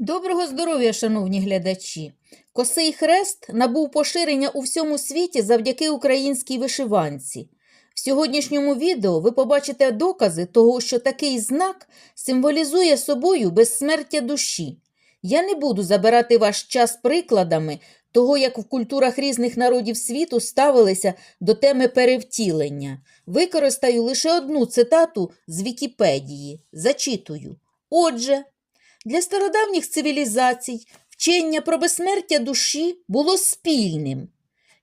Доброго здоров'я, шановні глядачі! Косий хрест набув поширення у всьому світі завдяки українській вишиванці. В сьогоднішньому відео ви побачите докази того, що такий знак символізує собою безсмертя душі. Я не буду забирати ваш час прикладами того, як в культурах різних народів світу ставилися до теми перевтілення. Використаю лише одну цитату з Вікіпедії. Зачитую. Отже, для стародавніх цивілізацій вчення про безсмертя душі було спільним.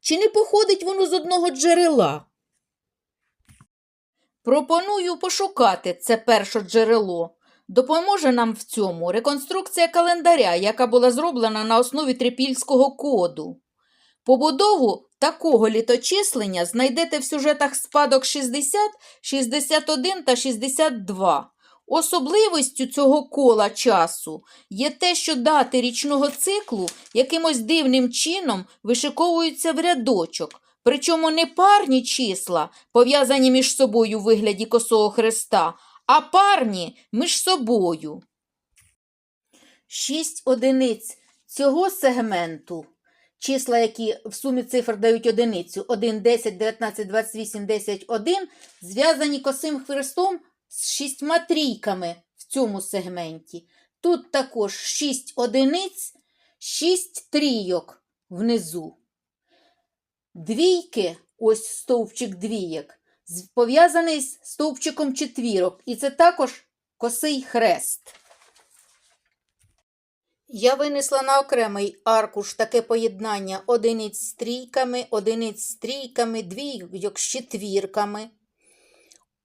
Чи не походить воно з одного джерела? Пропоную пошукати це перше джерело. Допоможе нам в цьому реконструкція календаря, яка була зроблена на основі трипільського коду. Побудову такого літочислення знайдете в сюжетах спадок 60, 61 та 62. Особливістю цього кола часу є те, що дати річного циклу якимось дивним чином вишиковуються в рядочок, причому не парні числа, пов'язані між собою у вигляді косого хреста, а парні між собою. Шість одиниць цього сегменту, числа, які в сумі цифр дають одиницю 1, 10, 19, 28, 10, 1, зв'язані косим хрестом з шістьма трійками в цьому сегменті. Тут також 6 одиниць, 6 трійок внизу. Двійки, ось стовпчик двійок, пов'язаний з стовпчиком четвірок, і це також косий хрест. Я винесла на окремий аркуш таке поєднання одиниць з трійками, одиниць з трійками, двійок з четвірками.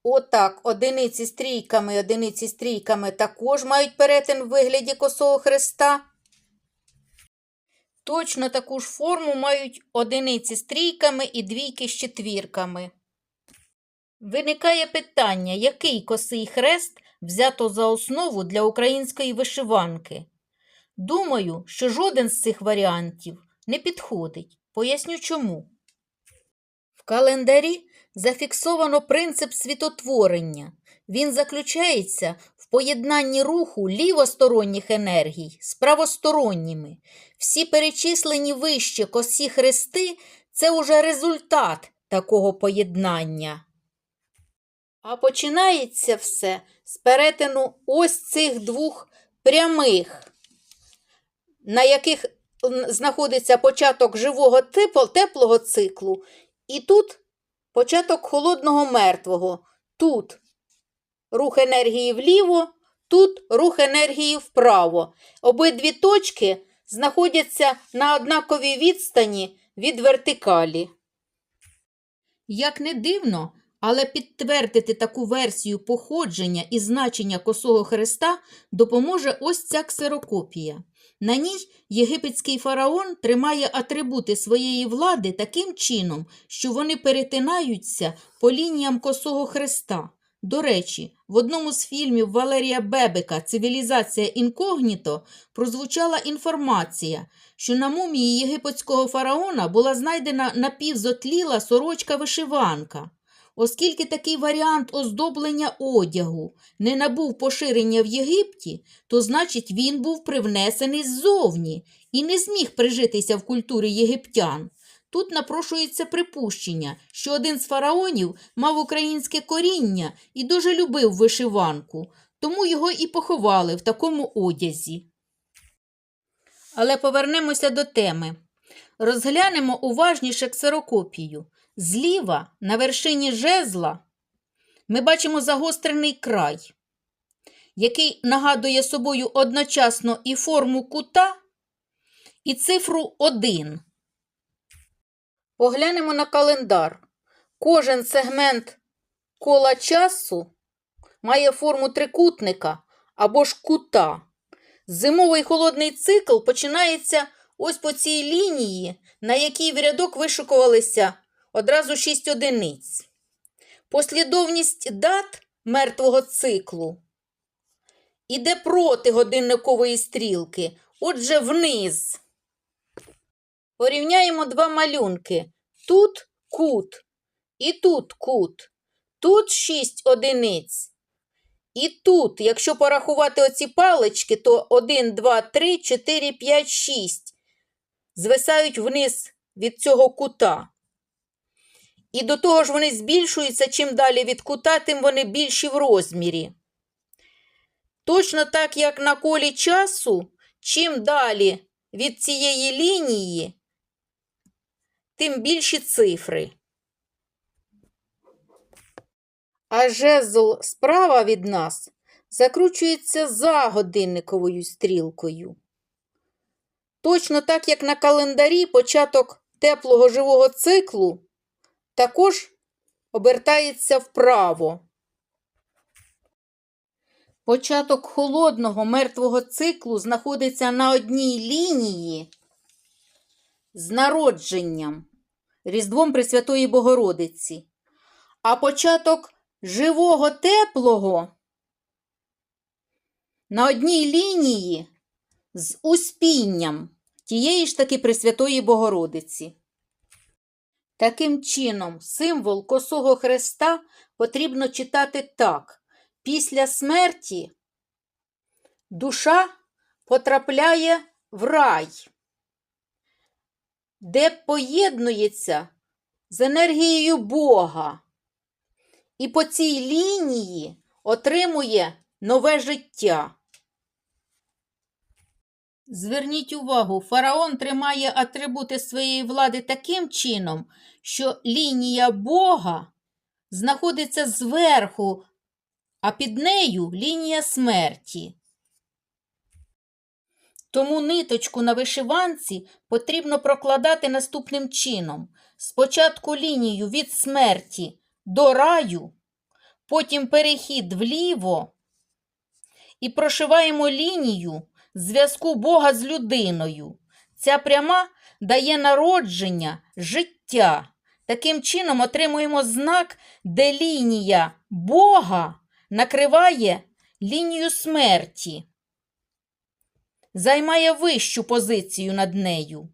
Отак, одиниці з трійками, одиниці з трійками також мають перетин в вигляді косого хреста. Точно таку ж форму мають одиниці з трійками і двійки з четвірками. Виникає питання, який косий хрест взято за основу для української вишиванки. Думаю, що жоден з цих варіантів не підходить. Поясню чому. В календарі зафіксовано принцип світотворення. Він заключається в поєднанні руху лівосторонніх енергій з правосторонніми. Всі перечислені вище косі хрести це уже результат такого поєднання. А починається все з перетину ось цих двох прямих, на яких знаходиться початок живого типу, теплого циклу, і тут початок холодного мертвого. Тут рух енергії вліво, тут рух енергії вправо. Обидві точки знаходяться на однаковій відстані від вертикалі. Як не дивно, але підтвердити таку версію походження і значення косого хреста допоможе ось ця ксерокопія. На ній єгипетський фараон тримає атрибути своєї влади таким чином, що вони перетинаються по лініям косого хреста. До речі, в одному з фільмів Валерія Бебека Цивілізація інкогніто прозвучала інформація, що на мумії єгипетського фараона була знайдена напівзотліла сорочка-вишиванка. Оскільки такий варіант оздоблення одягу не набув поширення в Єгипті, то значить він був привнесений ззовні і не зміг прижитися в культурі єгиптян. Тут напрошується припущення, що один з фараонів мав українське коріння і дуже любив вишиванку, тому його і поховали в такому одязі. Але повернемося до теми. Розглянемо уважніше ксерокопію. Зліва на вершині жезла ми бачимо загострений край, який нагадує собою одночасно і форму кута, і цифру 1. Поглянемо на календар. Кожен сегмент кола часу має форму трикутника або ж кута. Зимовий холодний цикл починається ось по цій лінії, на якій в рядок вишикувалися одразу шість одиниць. Послідовність дат мертвого циклу іде проти годинникової стрілки, отже, вниз. Порівняємо два малюнки. Тут кут і тут кут. Тут шість одиниць. І тут, якщо порахувати оці палички, то 1, 2, 3, 4, 5, 6 звисають вниз від цього кута. І до того ж вони збільшуються, чим далі від кута, тим вони більші в розмірі. Точно так, як на колі часу, чим далі від цієї лінії, тим більші цифри. А жезл справа від нас закручується за годинниковою стрілкою. Точно так, як на календарі початок теплого живого циклу також обертається вправо. Початок холодного мертвого циклу знаходиться на одній лінії з народженням Різдвом Пресвятої Богородиці, а початок живого теплого на одній лінії з успінням тієї ж таки Пресвятої Богородиці. Таким чином, символ косого хреста потрібно читати так. Після смерті душа потрапляє в рай, де поєднується з енергією Бога, і по цій лінії отримує нове життя. Зверніть увагу, фараон тримає атрибути своєї влади таким чином, що лінія Бога знаходиться зверху, а під нею лінія смерті. Тому ниточку на вишиванці потрібно прокладати наступним чином. Спочатку лінію від смерті до раю, потім перехід вліво і прошиваємо лінію зв'язку Бога з людиною. Ця пряма дає народження, життя. Таким чином отримуємо знак, де лінія Бога накриває лінію смерті, займає вищу позицію над нею.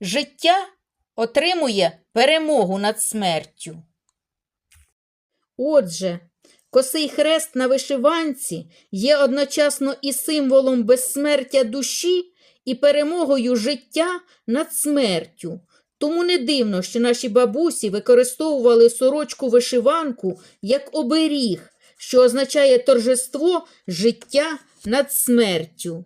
Життя отримує перемогу над смертю. Отже, косий хрест на вишиванці є одночасно і символом безсмертя душі, і перемогою життя над смертю. Тому не дивно, що наші бабусі використовували сорочку вишиванку як оберіг, що означає торжество життя над смертю.